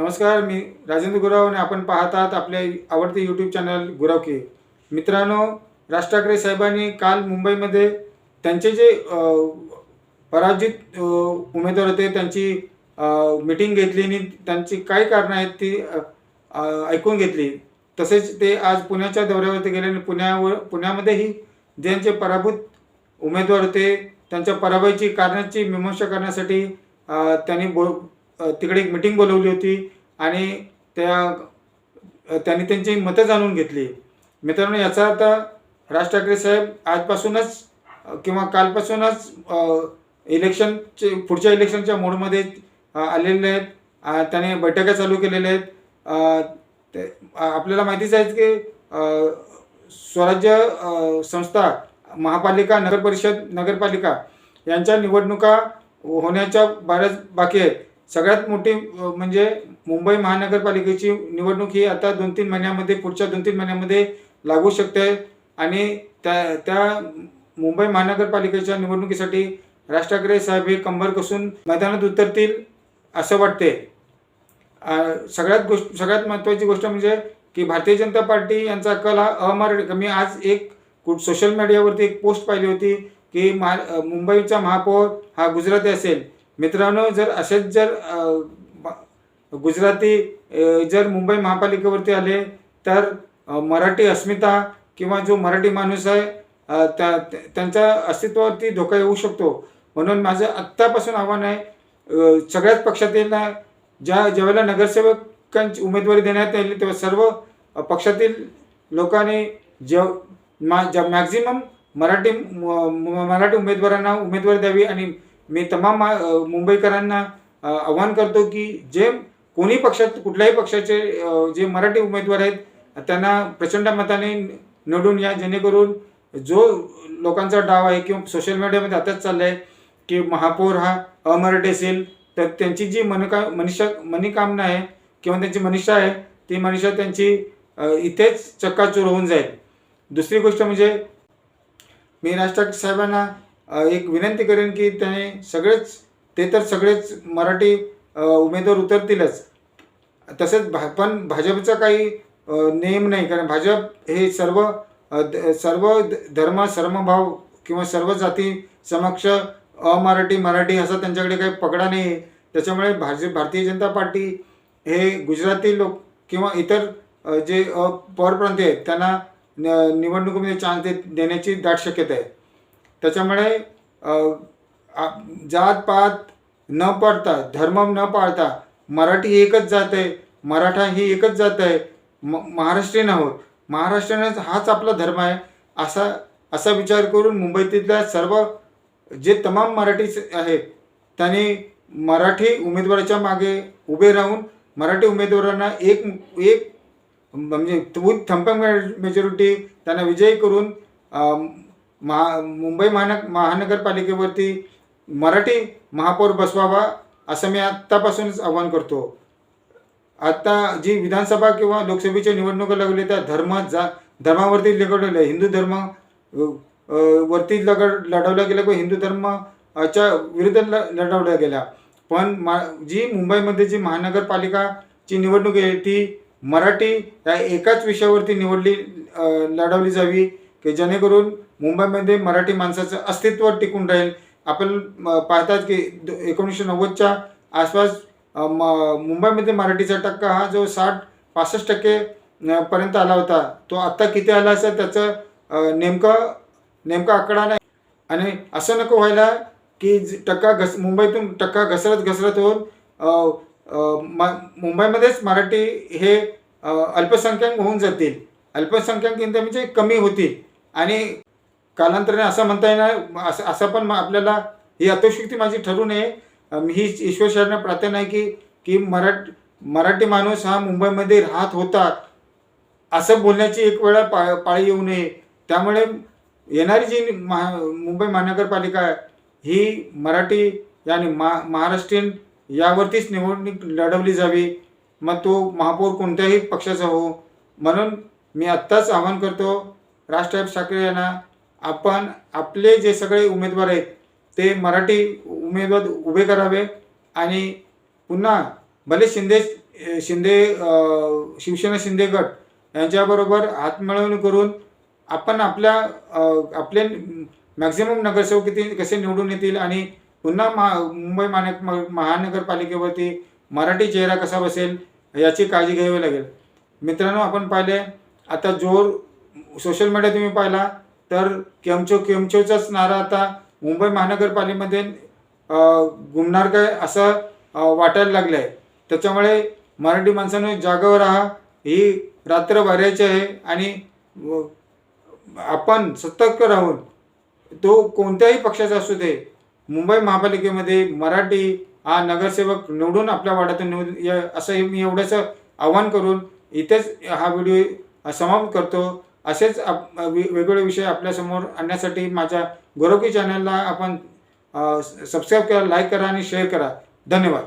नमस्कार मी राजेंद्र गुराव आणि आपण पाहत आहात आपले आवडते यूट्यूब चॅनल गुराव के मित्रांनो राज ठाकरे साहेबांनी काल मुंबईमध्ये त्यांचे जे पराजित उमेदवार होते त्यांची मिटिंग घेतली आणि त्यांची काय कारणं आहेत ती ऐकून घेतली. तसेच ते आज पुण्याच्या दौऱ्यावरती गेले आणि पुण्यावर पुण्यामध्येही ज्यांचे पराभूत उमेदवार होते त्यांच्या पराभवाची कारणाची मीमांसा करण्यासाठी त्यांनी बो तिकडे एक मिटिंग बोलवली होती आणि त्या त्यांनी त्यांची मतं जाणून घेतली. मित्रांनो याचा अर्थ राज ठाकरे साहेब आजपासूनच किंवा कालपासूनच इलेक्शनचे पुढच्या इलेक्शनच्या मोडमध्ये आलेले आहेत. त्याने बैठका चालू केलेल्या आहेत. ते आपल्याला माहितीच आहे की स्वराज्य संस्था महापालिका नगरपरिषद नगरपालिका यांच्या निवडणुका होण्याच्या बऱ्याच बाकी आहेत. सगळ्यात मोठी म्हणजे मुंबई महानगरपालिकेची निवडणूक ही आता दोन तीन महिन्यामध्ये पुढच्या दोन तीन महिन्यामध्ये लागू शकते. आणि त्या त्या मुंबई महानगरपालिकेच्या निवडणुकीसाठी राज ठाकरे साहेब हे कंबर कसून मैदानात उतरतील असं वाटते. सगळ्यात गोष्ट सगळ्यात महत्त्वाची गोष्ट म्हणजे की भारतीय जनता पार्टी यांचा कल हा अमराठी मी आज एक कुठ सोशल मीडियावरती एक पोस्ट पाहिली होती की महा मुंबईचा महापौर हा गुजराती असेल. मित्रांनो जर असेच जर गुजराती जर मुंबई महापालिकेवरती आले तर मराठी अस्मिता किंवा जो मराठी माणूस आहे त्या त्यांच्या अस्तित्वावरती धोका येऊ शकतो. म्हणून माझं आत्तापासून आव्हान आहे सगळ्याच पक्षातील ना ज्या ज्यावेळेला नगरसेवकांची उमेदवारी देण्यात आली तेव्हा सर्व पक्षातील लोकांनी जेव मा ज्या मॅक्झिमम मराठी म- म- मराठी उमेदवारांना उमेदवारी द्यावी आणि मी तमाम मुंबईकरांना आवाहन आव्हान करतो की जे कोणी पक्षात कुठल्याही पक्षाचे जे मराठी उमेदवार आहेत त्यांना प्रचंड मताने निवडून या जेणेकरून जो लोकांचा डाव आहे किंवा सोशल मीडियामध्ये आताच चाललं आहे की महापौर हा अमराठी असेल तर त्यांची जी मनका मनिषा मनिकामना आहे किंवा त्यांची मनीषा आहे ती मनीषा त्यांची इथेच चक्काचूर होऊन जाईल. दुसरी गोष्ट म्हणजे मी राज ठाकरे साहेबांना एक विनंती करेन की त्याने सगळेच ते तर सगळेच मराठी उमेदवार उतरतीलच. तसेच भा पण भाजपचा काही नेम नाही. कारण भाजप हे सर्व द- सर्व धर्म सर्वभाव किंवा सर्व जाती समक्ष अमराठी मराठी असा त्यांच्याकडे काही पगडा नाही आहे. त्याच्यामुळे भाज भारतीय जनता पार्टी हे गुजराती लोक किंवा इतर जे परप्रांतीय आहेत त्यांना न- निवडणुकीमध्ये चान्स दे देण्याची दाट शक्यता आहे. त्याच्यामुळे अ, जात पात न पाळता धर्म न पाळता मराठी एकच जात आहे मराठा ही एकच जात आहे म महाराष्ट्रीयन आहोत. महाराष्ट्रीयनच हाच आपला धर्म आहे असा असा विचार करून मुंबईतल्या सर्व जे तमाम मराठी आहेत त्यांनी मराठी उमेदवाराच्या मागे उभे राहून मराठी उमेदवारांना एक एक म्हणजे विथ मेजॉरिटी त्यांना विजयी करून महा मुंबई महानग महानगरपालिकेवरती मराठी महापौर बसवावा असं मी आत्तापासूनच आवाहन करतो. आत्ता जी विधानसभा किंवा लोकसभेच्या निवडणुका लागली त्या धर्म जा धर्मावरती लढवलेलं हिंदू धर्म वरती लगड लढवला गेला किंवा हिंदू धर्माच्या विरुद्ध ल लढवल्या गेल्या. पण मा जी मुंबईमध्ये जी महानगरपालिकाची निवडणूक आहे ती मराठी या एकाच विषयावरती निवडली लढवली जावी. की जेणेकरून मुंबईमध्ये मराठी माणसाचं अस्तित्व टिकून राहील. आपण पाहतात की द- एकोणीसशे नव्वदच्या आसपास म मुंबईमध्ये मराठीचा टक्का हा जो साठ पासष्ट टक्के पर्यंत आला होता तो आत्ता किती आला असेल त्याचं नेमकं नेमका आकडा नाही. आणि असं नको व्हायला की टक्का घस मुंबईतून टक्का घसरत घसरत होऊन म मुंबईमध्येच मराठी हे अल्पसंख्याक होऊन जातील. अल्पसंख्याक म्हणजे कमी होतील. आणि कालांतराने असं म्हणता येणार असं असं पण आपल्याला ही अतिशयुक्ती माझी ठरू नये. अं, ही ईश्वरशरणा प्रार्थना आहे की की मराठ मराठी माणूस हा मुंबईमध्ये राहत होता. असं बोलण्याची एक वेळा पा पाळी येऊ नये. त्यामुळे येणारी जी महा मुंबई महानगरपालिका आहे, ही मराठी आणि मा महाराष्ट्रीयन यावरतीच निवडणूक लढवली जावी. मग तो महापौर कोणत्याही पक्षाचा हो. म्हणून मी आत्ताच आवाहन करतो राजसाहेब ठाकरे यांना आपण आपले जे सगळे उमेदवार आहेत ते मराठी उमेदवार उभे करावे आणि पुन्हा भले शिंदे शिंदे शिवसेना शिंदे गट यांच्याबरोबर हातमिळवणी करून आपण आपल्या आपले मॅक्झिमम नगरसेवक किती कसे निवडून येतील आणि पुन्हा महा मुंबई महानग म- महानगरपालिकेवरती मराठी चेहरा कसा बसेल याची काळजी घ्यावी लागेल. मित्रांनो आपण पाहिले आता जोर सोशल मीडिया तुम्ही पाहिला तर केमचो केमचोचाच नारा आता मुंबई महानगरपालिकेमध्ये गुमणार घुमणार काय असं वाटायला लागलं आहे त्याच्यामुळे मराठी माणसाने जागावर राहा. ही रात्र भरायची आहे आणि आपण सतर्क राहून तो कोणत्याही पक्षाचा असू दे मुंबई महापालिकेमध्ये मराठी हा नगरसेवक निवडून आपल्या वाड्यातून निवडून असं मी एवढंच आव्हान करून इथेच हा व्हिडिओ समाप्त करतो. असेच आप वे- वेगवेगळे विषय आपल्यासमोर आणण्यासाठी माझ्या गोरवकी चॅनलला आपण सबस्क्राईब करा लाईक करा आणि शेअर करा. धन्यवाद.